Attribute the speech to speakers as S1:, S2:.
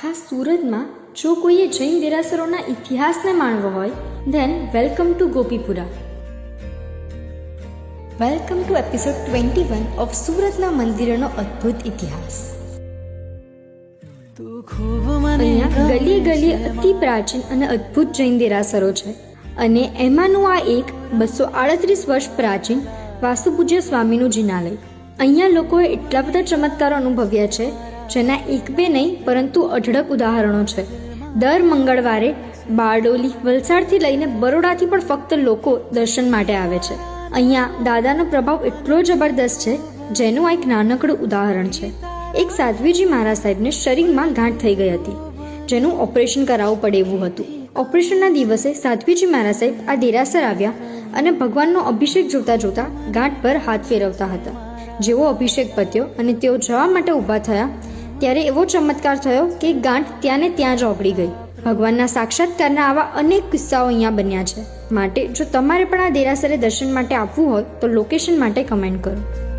S1: આખા સુરતમાં જો કોઈએ જૈન દેરાસરોના ઇતિહાસને માણવો હોય then welcome to Gopipura. Welcome to episode twenty one of સુરતના મંદિરોનો અદ્ભુત ઇતિહાસ. અહીંયા ગલી ગલી અતિ પ્રાચીન અને અદ્ભુત જૈન દેરાસરો છે અને એમાંનું આ એક બસો આડત્રીસ વર્ષ પ્રાચીન વાસુપૂજ્ય સ્વામીનું જિનાલય. અહીંયા લોકોએ એટલા બધા ચમત્કારો અનુભવ્યા છે જેના એક બે નહીં, પરંતુ અઢળક ઉદાહરણો છે. દર મંગળવારે બારડોલી વલસાડથી લઈને બરોડાથી પણ ફક્ત લોકો દર્શન માટે આવે છે. અહીંયા દાદાનો પ્રભાવ એટલો જબરદસ્ત છે, જેનું આ એક નાનકડું ઉદાહરણ છે. એક સાધ્વીજી મહારાજ સાહેબને શરીરમાં ગાંઠ થઈ ગઈ હતી, જેનું ઓપરેશન કરાવવું પડે એવું હતું. ઓપરેશનના દિવસે સાધ્વીજી મહારાજ સાહેબ આ દેરાસર આવ્યા અને ભગવાનનો અભિષેક જોતા જોતા ગાંઠ પર હાથ ફેરવતા હતા. જેવો અભિષેક પત્યો અને તેઓ જવા માટે ઊભા થયા ત્યારે એવો ચમત્કાર થયો કે ગાંઠ ત્યાં ને ત્યાં જ ઓગળી ગઈ. ભગવાનના સાક્ષાત્કારના આવા અનેક કિસ્સાઓ અહીંયા બન્યા છે. માટે જો તમારે પણ આ દેરાસરે દર્શન માટે આવવું હોય તો લોકેશન માટે કમેન્ટ કરો.